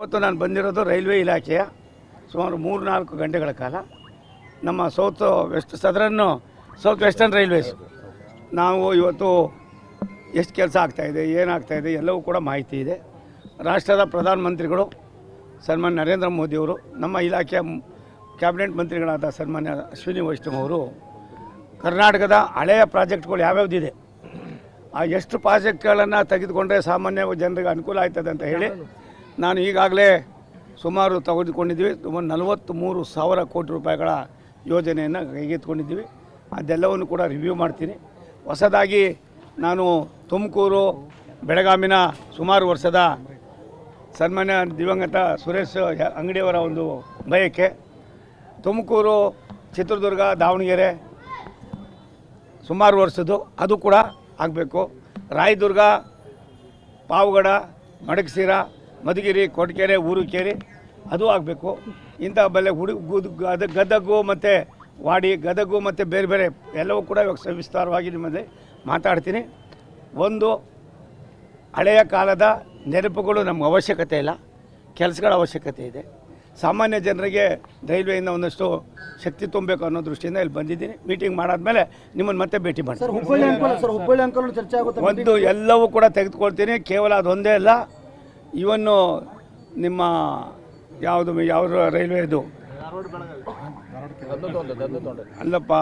ಇವತ್ತು ನಾನು ಬಂದಿರೋದು ರೈಲ್ವೆ ಇಲಾಖೆಯ ಸುಮಾರು ಮೂರು ನಾಲ್ಕು ಗಂಟೆಗಳ ಕಾಲ. ನಮ್ಮ south west, southern south western railways. ನಾವು ಇವತ್ತು ಎಷ್ಟು ಕೆಲಸ ಆಗ್ತಾಯಿದೆ ಏನಾಗ್ತಾಯಿದೆ ಎಲ್ಲವೂ ಕೂಡ ಮಾಹಿತಿ ಇದೆ. ರಾಷ್ಟ್ರದ ಪ್ರಧಾನಮಂತ್ರಿಗಳು ಸನ್ಮಾನ್ಯ ನರೇಂದ್ರ ಮೋದಿಯವರು ನಮ್ಮ ಇಲಾಖೆಯ ಕ್ಯಾಬಿನೆಟ್ ಮಂತ್ರಿಗಳಾದ ಸನ್ಮಾನ್ಯ ಅಶ್ವಿನಿ ವೈಷ್ಣವ್ ಅವರು, ಕರ್ನಾಟಕದ ಹಳೆಯ ಪ್ರಾಜೆಕ್ಟ್ಗಳು ಯಾವ್ಯಾವ್ದಿದೆ ಆ ಎಷ್ಟು ಪ್ರಾಜೆಕ್ಟ್ಗಳನ್ನು ತೆಗೆದುಕೊಂಡ್ರೆ ಸಾಮಾನ್ಯ ಜನರಿಗೆ ಅನುಕೂಲ ಆಯ್ತದೆ ಅಂತ ಹೇಳಿ ನಾನು ಈಗಾಗಲೇ ಸುಮಾರು ತೆಗೆದುಕೊಂಡಿದ್ವಿ ಸುಮಾರು ನಲವತ್ತ್ಮೂರು ಸಾವಿರ ಕೋಟಿ ರೂಪಾಯಿಗಳ ಯೋಜನೆಯನ್ನು ಕೈಗೆತ್ತಿಕೊಂಡಿದ್ದೀವಿ. ಅದೆಲ್ಲವನ್ನು ಕೂಡ ರಿವ್ಯೂ ಮಾಡ್ತೀನಿ. ಹೊಸದಾಗಿ ನಾನು ತುಮಕೂರು ಬೆಳಗಾಮಿನ ಸುಮಾರು ವರ್ಷದ ಸನ್ಮಾನ್ಯ ದಿವಂಗತ ಸುರೇಶ್ ಅಂಗಡಿಯವರ ಒಂದು ಬಯಕೆ. ತುಮಕೂರು, ಚಿತ್ರದುರ್ಗ, ದಾವಣಗೆರೆ ಸುಮಾರು ವರ್ಷದ್ದು, ಅದು ಕೂಡ ಆಗಬೇಕು. ರಾಯದುರ್ಗ, ಪಾವಗಡ, ಮಡಕಸಿರ ಮಧುಗಿರಿ ಕೊಡಕೆರೆ ಊರುಕೇರಿ ಅದು ಆಗಬೇಕು. ಇಂಥ ಬೆಲೆ ಹುಡು ಅದು ಗದ ಗದಗು ಮತ್ತು ವಾಡಿ ಗದಗು ಮತ್ತು ಬೇರೆ ಬೇರೆ ಎಲ್ಲವೂ ಕೂಡ ಇವಾಗ ಸವಿಸ್ತಾರವಾಗಿ ನಿಮ್ಮಲ್ಲಿ ಮಾತಾಡ್ತೀನಿ. ಒಂದು ಹಳೆಯ ಕಾಲದ ನೆನಪುಗಳು ನಮ್ಗೆ ಅವಶ್ಯಕತೆ ಇಲ್ಲ. ಕೆಲಸಗಳ ಅವಶ್ಯಕತೆ ಇದೆ. ಸಾಮಾನ್ಯ ಜನರಿಗೆ ರೈಲ್ವೆಯಿಂದ ಒಂದಷ್ಟು ಶಕ್ತಿ ತುಂಬಬೇಕು ಅನ್ನೋ ದೃಷ್ಟಿಯಿಂದ ಇಲ್ಲಿ ಬಂದಿದ್ದೀನಿ. ಮೀಟಿಂಗ್ ಮಾಡಾದ್ಮೇಲೆ ನಿಮ್ಮನ್ನು ಮತ್ತೆ ಭೇಟಿ ಮಾಡ್ತೀನಿ. ಒಂದು ಎಲ್ಲವೂ ಕೂಡ ತೆಗೆದುಕೊಳ್ತೀನಿ. ಕೇವಲ ಅದೊಂದೇ ಅಲ್ಲ. ಇವನ್ನು ನಿಮ್ಮ ಯಾವುದು ಯಾವ ರೈಲ್ವೆದು? ಅಲ್ಲಪ್ಪ,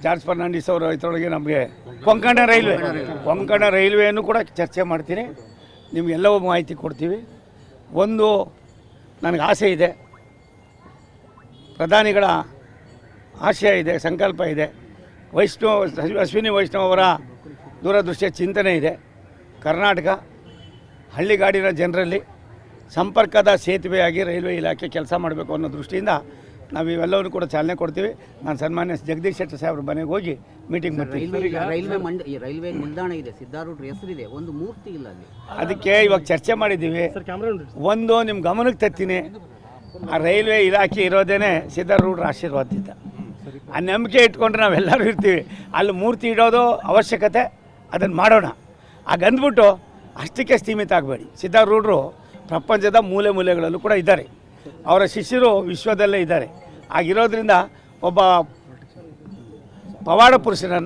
ಜಾರ್ಜ್ ಫರ್ನಾಂಡಿಸ್ ಅವರು ಇದರೊಳಗೆ ನಮಗೆ ಕೊಂಕಣ ರೈಲ್ವೆ. ಕೊಂಕಣ ರೈಲ್ವೆಯನ್ನು ಕೂಡ ಚರ್ಚೆ ಮಾಡ್ತೀನಿ. ನಿಮಗೆಲ್ಲವೂ ಮಾಹಿತಿ ಕೊಡ್ತೀವಿ. ಒಂದು ನನಗೆ ಆಸೆ ಇದೆ. ಪ್ರಧಾನಿಗಳ ಆಶಯ ಇದೆ, ಸಂಕಲ್ಪ ಇದೆ. ವೈಷ್ಣವ, ಅಶ್ವಿನಿ ವೈಷ್ಣವ್ ಅವರ ದೂರದೃಷ್ಟಿಯ ಚಿಂತನೆ ಇದೆ. ಕರ್ನಾಟಕ ಹಳ್ಳಿಗಾಡಿನ ಜನರಲ್ಲಿ ಸಂಪರ್ಕದ ಸೇತುವೆಯಾಗಿ ರೈಲ್ವೆ ಇಲಾಖೆ ಕೆಲಸ ಮಾಡಬೇಕು ಅನ್ನೋ ದೃಷ್ಟಿಯಿಂದ ನಾವು ಇವೆಲ್ಲವನ್ನು ಕೂಡ ಚಾಲನೆ ಕೊಡ್ತೀವಿ. ನಾನು ಸನ್ಮಾನ್ಯ ಜಗದೀಶ್ ಶೆಟ್ಟರ್ ಸಾಹೇಬ್ರ ಮನೆಗೆ ಹೋಗಿ ಮೀಟಿಂಗ್ ಮಾಡ್ತೀವಿ ರೈಲ್ವೆ ರೈಲ್ವೆ ಮಂಡ ಈ ರೈಲ್ವೆ ನಿಲ್ದಾಣ ಇದೆ ಸಿದ್ಧಾರೂಢ ಹೆಸರಿದೆ ಒಂದು ಮೂರ್ತಿ ಇಲ್ಲ ಅಲ್ಲಿ. ಅದಕ್ಕೆ ಇವಾಗ ಚರ್ಚೆ ಮಾಡಿದ್ದೀವಿ. ಒಂದು ನಿಮ್ಮ ಗಮನಕ್ಕೆ ತತ್ತೀನಿ ಆ ರೈಲ್ವೆ ಇಲಾಖೆ ಇರೋದೇನೆ ಸಿದ್ಧಾರೂಢರ ಆಶೀರ್ವಾದದಿಂದ ಆ ನಂಬಿಕೆ ಇಟ್ಕೊಂಡ್ರೆ ನಾವೆಲ್ಲರೂ ಇರ್ತೀವಿ. ಅಲ್ಲಿ ಮೂರ್ತಿ ಇಡೋದು ಅವಶ್ಯಕತೆ ಅದನ್ನು ಮಾಡೋಣ. ಹಾಗಂದ್ಬಿಟ್ಟು ಅಷ್ಟಕ್ಕೆ ಸೀಮಿತ ಆಗಬೇಡಿ. ಸಿದ್ಧಾರೂಢರು ಪ್ರಪಂಚದ ಮೂಲೆ ಮೂಲೆಗಳಲ್ಲೂ ಕೂಡ ಇದ್ದಾರೆ. ಅವರ ಶಿಷ್ಯರು ವಿಶ್ವದಲ್ಲೇ ಇದ್ದಾರೆ. ಆಗಿರೋದ್ರಿಂದ ಒಬ್ಬ ಪವಾಡ ಪುರುಷರನ್ನು